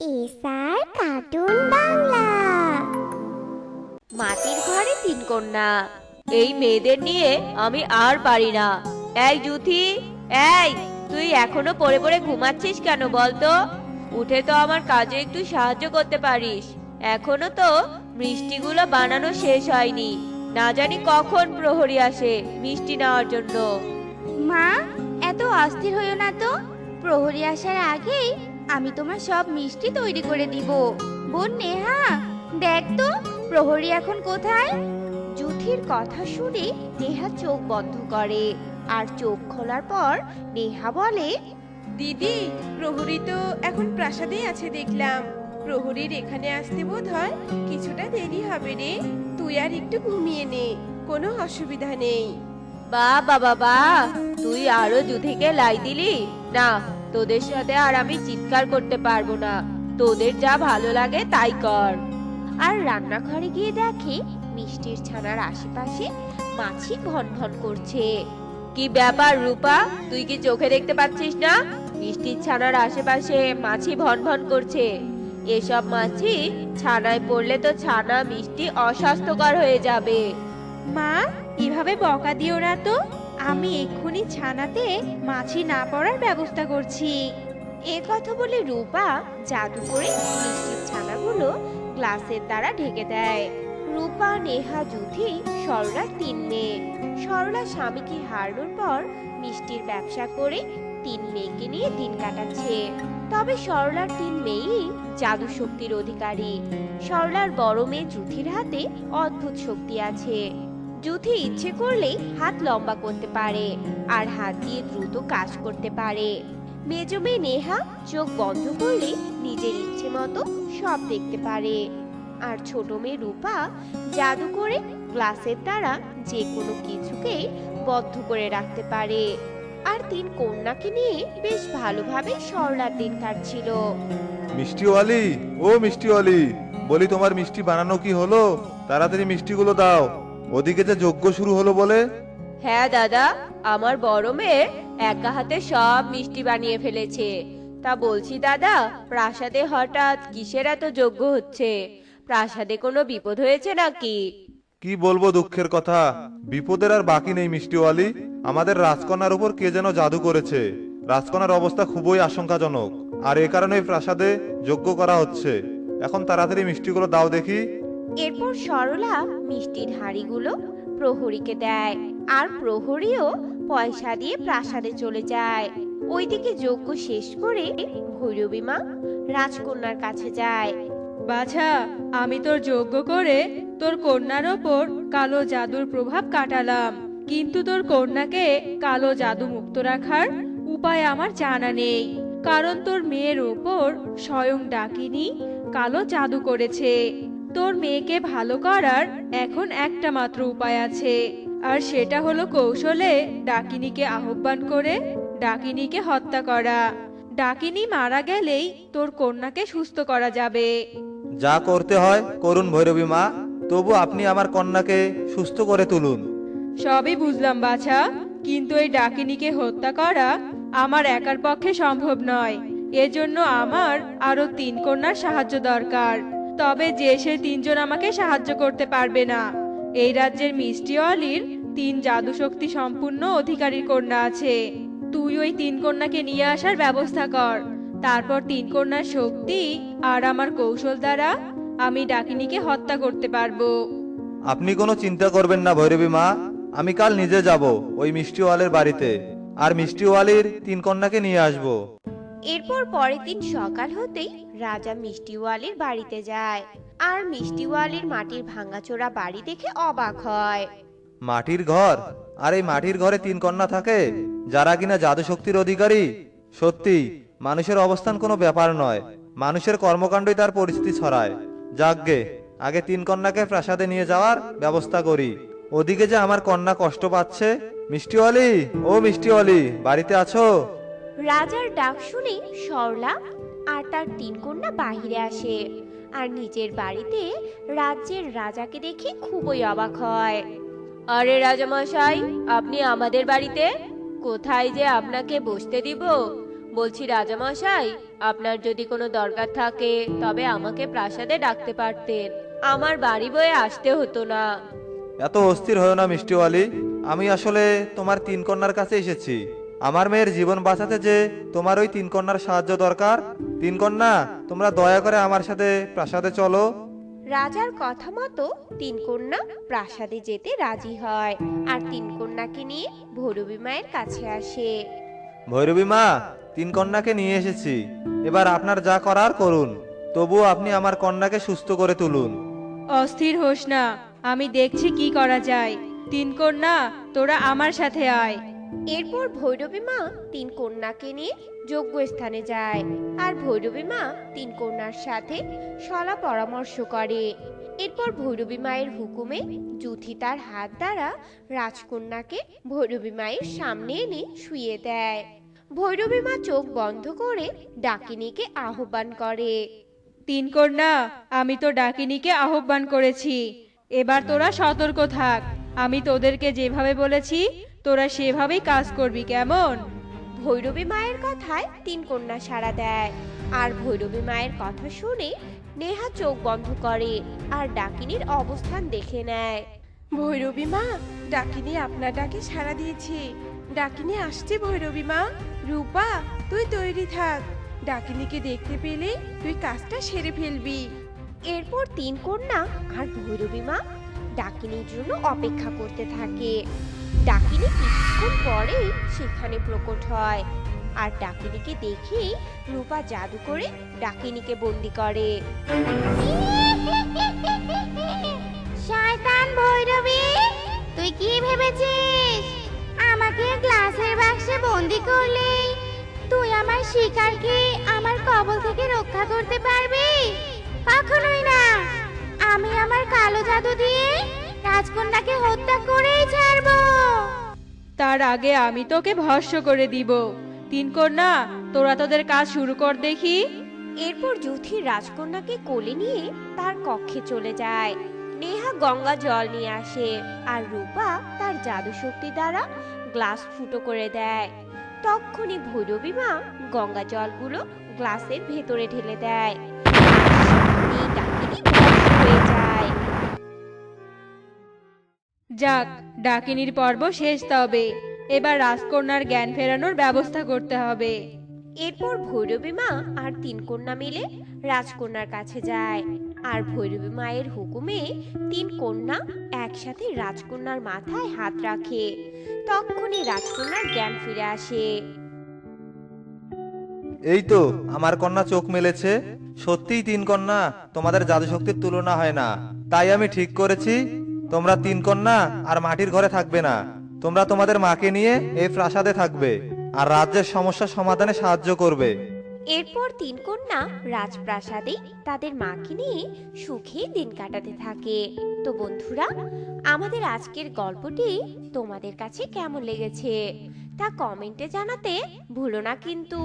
SR cartoon Bangla. মাটির ঘরে তিন কন্যা। এই মেয়েদের নিয়ে আমি আর পারি না। এই জুথি এই তুই এখনও পড়ে পড়ে ঘুমাচ্ছিস কেন বলতো? উঠে তো আমার কাজে একটু সাহায্য করতে পারিস। এখনও তো মিষ্টিগুলো বানানো শেষ হয়নি। না জানি কখন প্রহরী আসে মিষ্টি নেওয়ার জন্য। মা এত অস্থির হইও না তো। প্রহরী আসার আগেই আমি তোমার সব মিষ্টি তৈরি করে দিব। বোন নেহা দেখ তো প্রহরী এখন কোথায়? জুথির কথা শুনে নেহা চোখ বন্ধ করে আর চোখ খোলার পর নেহা বলে দিদি প্রহরী তো এখন প্রাসাদেই আছে দেখলাম। প্রহরীর এখানে আসতে বোধ হয় কিছুটা দেরি হবে রে। তুই আর একটু ঘুমিয়ে নে কোনো অসুবিধা নেই। বা বাবা বা তুই আরও জুথিকে লাই দিলি? না তোদের সাথে আর আমি চিৎকার করতে পারব না। তোদের যা ভালো লাগে তাই কর। আর রান্নাঘরে গিয়ে দেখে মিষ্টির ছানার আশেপাশে মাছি ভন ভন করছে। কি ব্যাপার রূপা? তুই কি চোখে দেখতে পাচ্ছিস না? মিষ্টির ছানার আশেপাশে মাছি ভন ভন করছে। এসব মাছি ছানায় পড়লে তো ছানা মিষ্টি অস্বাস্থ্যকর হয়ে যাবে। মা এভাবে বকা দিও না তো। আমি এক্ষুনি ছানাতে মাছি না পড়ার ব্যবস্থা করছি। এ কথা বলে রূপা জাদু করে মিষ্টির ছানাগুলো গ্লাসের দ্বারা ঢেকে দেয়। রূপা, নেহা জুথি সরলার তিন মেয়ে। সরলা স্বামীকে হারানোর পর মিষ্টির ব্যবসা করে তিন মেয়েকে নিয়ে দিন কাটাচ্ছে। তবে সরলার তিন মেয়েই জাদু শক্তির অধিকারী। সরলার বড় মেয়ে জুথির হাতে অদ্ভুত শক্তি আছে। জুথি ইচ্ছে করলেই হাত লম্বা করতে পারে আর হাত দিয়ে দ্রুত কাজ করতে পারে। মেজো মেয়ে নেহা চোখ বন্ধ করলে নিজের ইচ্ছে মতো সব দেখতে পারে। আর ছোট মেয়ে রূপা জাদু করে গ্লাসের দ্বারা যে কোনো কিছুকে বদ্ধ করে রাখতে পারে। আর তিন কন্যাকে নিয়ে বেশ ভালোভাবে সরলার দিন কাটছিল। মিষ্টি মিষ্টিওয়ালি ও মিষ্টি মিষ্টিওয়ালি বলি তোমার মিষ্টি বানানো কি হলো? তাড়াতাড়ি মিষ্টিগুলো দাও। ওদিকে যে যজ্ঞ শুরু হলো বলে? হ্যাঁ দাদা আমার বড় মেয়ে একা হাতে সব মিষ্টি বানিয়ে ফেলেছে। তা বলছি দাদা প্রাসাদে হঠাৎ কিসের এত যজ্ঞ হচ্ছে? প্রাসাদে কোনো বিপদ হয়েছে নাকি? কি বলব দুঃখের কথা। বিপদের আর বাকি নেই মিষ্টিওয়ালি। আমাদের রাজকন্যার উপর কে যেন জাদু করেছে। রাজকন্যার অবস্থা খুবই আশঙ্কাজনক। আর এ কারণে প্রাসাদে যজ্ঞ করা হচ্ছে। এখন তাড়াতাড়ি মিষ্টিগুলো দাও দেখি। এরপর সরলা মিষ্টির হাঁড়িগুলো প্রহরীকে দেয়। আর প্রহরীও পয়সা দিয়ে প্রাসাদে চলে যায়। ওইদিকে যজ্ঞ শেষ করে ভৈরবী মা রাজকন্যার কাছে যায়। বাছা, আমি তোর যজ্ঞ করে তোর কন্যার ওপর কালো জাদুর প্রভাব কাটালাম। কিন্তু তোর কন্যাকে কালো জাদু মুক্ত রাখার উপায় আমার জানা নেই। কারণ তোর মেয়ের ওপর স্বয়ং ডাকিনি কালো জাদু করেছে। তোর মেয়েকে ভালো করার এখন একটা মাত্র উপায় আছে। আর সেটা হলো কৌশলে ডাকিনীকে আহ্বান করে ডাকিনীকে হত্যা করা। ডাকিনী মারা গেলেই তোর কন্যাকে সুস্থ করা যাবে। যা করতে হয় করুন ভৈরবী মা তবু আপনি আমার কন্যাকে সুস্থ করে তুলুন। সবই বুঝলাম বাছা কিন্তু এই ডাকিনীকে হত্যা করা আমার একার পক্ষে সম্ভব নয়। এজন্য আমার আরও তিন কন্যার সাহায্য দরকার। তবে যে সে তিনজন আমাকে সাহায্য করতে পারবে না। এই রাজ্যের মিষ্টি অলির তিন জাদু শক্তি সম্পূর্ণ অধিকারীর কন্যা আছে। তুই ওই তিন কন্যাকে নিয়ে আসার ব্যবস্থা কর। তারপর তিন কন্যার শক্তি আর আমার কৌশল দ্বারা আমি ডাকিনীকে হত্যা করতে পারব। আপনি কোনো চিন্তা করবেন না ভৈরবী মা, আমি কাল নিজে যাব ওই মিষ্টিওয়ালের বাড়িতে। আর মিষ্টিওয়ালির তিন কন্যাকে নিয়ে আসব। এরপর পরের দিন সকাল হতেই রাজা মিষ্টিওয়ালির বাড়িতে যায়। আর মিষ্টিওয়ালির মাটির ভাঙাচোরা বাড়ি দেখে অবাক হয়। মাটির ঘর? আর এই মাটির ঘরে তিন কন্যা থাকে? যারা কিনা জাদু শক্তির অধিকারী? সত্যি, মানুষের অবস্থান কোনো ব্যাপার নয়। মানুষের কর্মকাণ্ডই তার পরিস্থিতি ছড়ায়। যাকগে আগে তিন কন্যাকে প্রাসাদে নিয়ে যাওয়ার ব্যবস্থা করি। ওদিকে যে আমার কন্যা কষ্ট পাচ্ছে? মিষ্টিওয়ালি? ও মিষ্টিওয়ালি, বাড়িতে আছো? রাজার ডাক শুনে সরলা আর তার তিন কন্যা বাহিরে আসে আর নিজের বাড়িতে রাজ্যের রাজাকে দেখে খুবই অবাক হয়। আরে রাজামশাই আপনি আমাদের বাড়িতে? কোথায় যে আপনাকে বসতে দিব? বলছি রাজামশাই আপনার যদি কোনো দরকার থাকে তবে আমাকে প্রাসাদে ডাকতে পারতেন। আমার বাড়ি বয়ে আসতে হতো না। এত অস্থির হয়েও না মিষ্টিওয়ালি। আমি আসলে তোমার তিন কন্যার কাছে এসেছি। আমার মেয়ের জীবন বাঁচাতে যে তোমার ওই তিন কন্যার সাহায্য দরকার। তিন কন্যা তোমরা দয়া করে আমার সাথে প্রাসাদে চলো। রাজার কথা মতো তিন কন্যা প্রাসাদে যেতে রাজি হয় আর তিন কন্যাকে নিয়ে ভৈরবী মায়ের কাছে আসে। ভৈরবী মা তিন কন্যাকে নিয়ে এসেছি। এবার আপনার যা করার করুন তবুও আপনি আমার কন্যাকে সুস্থ করে তুলুন। অস্থির হোস না আমি দেখছি কি করা যায়। তিন কন্যা তোরা আমার সাথে আয়। এরপর ভৈরবী মা তিন কন্যাকে নিয়ে যোগ্য স্থানে যায় আর ভৈরবী মা তিন কন্যার সাথে সলা পরামর্শ করে। এরপর ভৈরবী মায়ের হুকুমে জুথি তার হাত দ্বারা রাজকন্যাকে ভৈরবী মায়ের সামনে এনে শুয়ে দেয়। ভৈরবী মা চোখ বন্ধ করে ডাকিনীকে আহ্বান করে, তিন কন্যা, আমি তো ডাকিনীকে আহ্বান করেছি। এবার তোরা সতর্ক থাক। আমি তোদেরকে যেভাবে বলেছি তোরা সেভাবেই কাজ করবি কেমন? ভৈরবী মায়ের কথায় তিন কন্যা সাড়া দেয়। আর ভৈরবী মায়ের কথা শুনে নেহা চোখ বন্ধ করে আর ডাকিনীর অবস্থান দেখে নেয়। ভৈরবী মা ডাকিনী আপনার ডাকে সাড়া দিয়েছে। ডাকিনী আসছে ভৈরবী মা। রূপা তুই তৈরি থাক। ডাকিনীকে দেখতে পেলে তুই কাজটা সেরে ফেলবি। এরপর তিন কন্যা আর ভৈরবী মা ডাকিনীর জন্য অপেক্ষা করতে থাকে। ডাকিনী কিছুক্ষণ পরেই সেখানে প্রকট হয়। আর ডাকিনীকে দেখেই রূপা জাদু করে ডাকিনীকে বন্দি করে। শয়তান ভৈরবী, তুই কি ভেবেছিস? আমাকে গ্লাসের বাক্সে বন্দি করলেই তুই আমার শিকারকে আমার কবল থেকে রক্ষা করতে পারবি? কখনোই না। আমি আমার কালো জাদু দিয়ে রাজকন্যাকে হত্যা করেই ছাড়বো। তার আগে আমি তোকে ভস্য করে দিব। তিন কন্যা তোরা তোদের কাজ শুরু কর দেখি। এরপর যুথি রাজকন্যাকে কোলে নিয়ে তার কক্ষে চলে যায়। নেহা গঙ্গা জল নিয়ে আসে আর রূপা তার জাদু শক্তি দ্বারা গ্লাস ফুটো করে দেয়। তক্ষুনি ভৈরবী মা গঙ্গা জলগুলো গ্লাসের ভেতরে ঢেলে দেয়। যাক ডাকিনীর পর্ব শেষ তবে। এবার রাজকন্যার জ্ঞান ফেরানোর ব্যবস্থা করতে হবে। এরপর ভৈরবী মা আর তিন কন্যা মিলে রাজকন্যার কাছে যায়। আর ভৈরবী মায়ের হুকুমে তিন কন্যা একসাথে রাজকন্যার মাথায় হাত রাখে। তখনই রাজকন্যার জ্ঞান ফিরে আসে। এই তো আমার কন্যা চোখ মেলেছে। সত্যিই তিন কন্যা তোমাদের জাদু শক্তির তুলনা হয় না। তাই আমি ঠিক করেছি। তোমরা তিন কন্যা আর মাটির ঘরে থাকবে না। তোমরা তোমাদের মাকে নিয়ে এই প্রাসাদে থাকবে আর রাজ্যের সমস্যা সমাধানে সাহায্য করবে। এরপর তিন কন্যা রাজপ্রাসাদে তাদের মাকে নিয়ে সুখে দিন কাটাতে থাকে। তো বন্ধুরা, আমাদের আজকের গল্পটি তোমাদের কাছে কেমন লেগেছে তা কমেন্টে জানাতে ভুলো না কিন্তু।